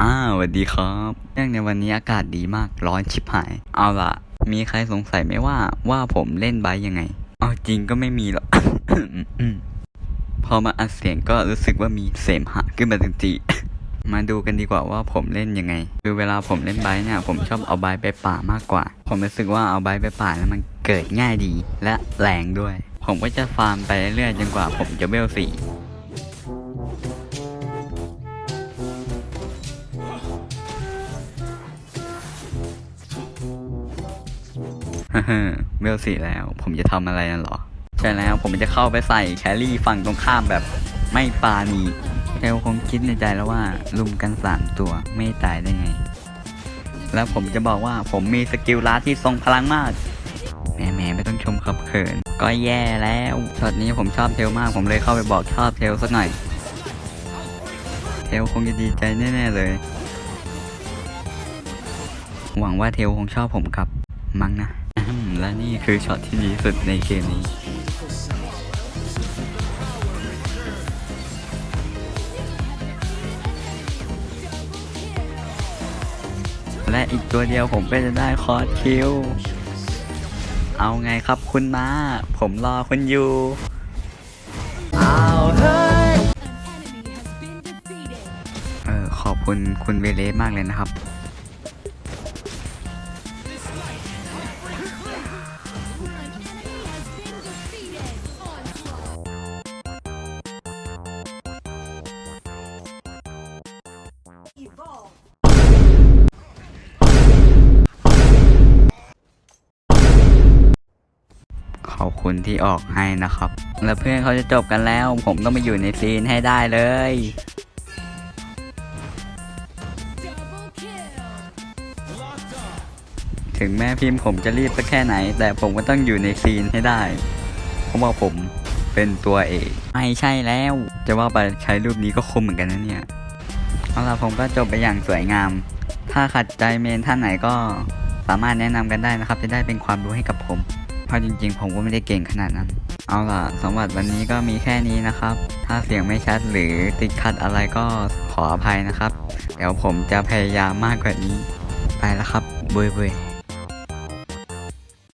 อ้าวสวัสดีครับเรื่องในวันนี้อากาศดีมากร้อนชิบหาย เอาล่ะ มีใครสงสัยไหมว่าว่าผมเล่นไบยังไง เอาจริงก็ไม่มีหรอก พอมาอัดเสียงก็รู้สึกว่ามีเสมหะขึ้นมาทันทีมาดูกันดีกว่าว่าผมเล่นยังไง คือเวลาผมเล่นไบเนี่ย ผมชอบเอาไบไปป่ามากกว่า ผมรู้สึกว่าเอาไบไปป่าแล้วมันเกิดง่ายดีและแรงด้วย ผมก็จะฟาร์มไปเรื่อยจนกว่าผมจะเวลสี่ ฮ่าฮ่าเวลสี่แล้ว ผมจะทำอะไรนั่นหรอ ใช่แล้วผมจะเข้าไปใส่แครี่ฝั่งตรงข้ามแบบไม่ปาณีเทลคงคิดในใจแล้วว่าลุมกันสามตัวไม่ตายได้ไง แล้วผมจะบอกว่าผมมีสกิลลัดที่ทรงพลังมากแหมแหมไม่ต้องชมขับเขิน ก็แย่แล้วช็อตนี้ผมชอบเทลมาก ผมเลยเข้าไปบอกชอบเทลสักหน่อย เทลคงจะดีใจแน่ๆเลย หวังว่าเทลคงชอบผมครับมั้งนะ และนี่คือช็อตที่ดีที่สุดในเกมนี้ และอีกตัวเดียวผมก็จะได้คอร์สคิว เอาไงครับคุณมา ผมรอคุณอยู่ เอาเฮ้ย เออขอบคุณคุณเวเลสมากเลยนะครับ อบคุณที่ออกให้นะครับ แล้วเพื่อนเขาจะจบกันแล้ว ผมต้องมาอยู่ในซีนให้ได้เลยถึงแม้พิมพ์ผมจะรีบสักแค่ไหน แต่ผมก็ต้องอยู่ในซีนให้ได้เพราะว่าผมเป็นตัวเอกไม่ใช่แล้ว จะว่าไปใช้รูปนี้ก็คมเหมือนกันนะเนี่ยเอาล่ะผมก็จบไปอย่างสวยงาม ถ้าขัดใจเมนท่านไหนก็สามารถแนะนำกันได้นะครับ จะได้เป็นความรู้ให้กับผม เพราะจริงๆ ผมก็ไม่ได้เก่งขนาดนั้น เอาล่ะสำหรับวันนี้ก็มีแค่นี้นะครับ ถ้าเสียงไม่ชัดหรือติดขัดอะไรก็ขออภัยนะครับ เดี๋ยวผมจะพยายามมากกว่านี้ ไปแล้วครับเบยเบย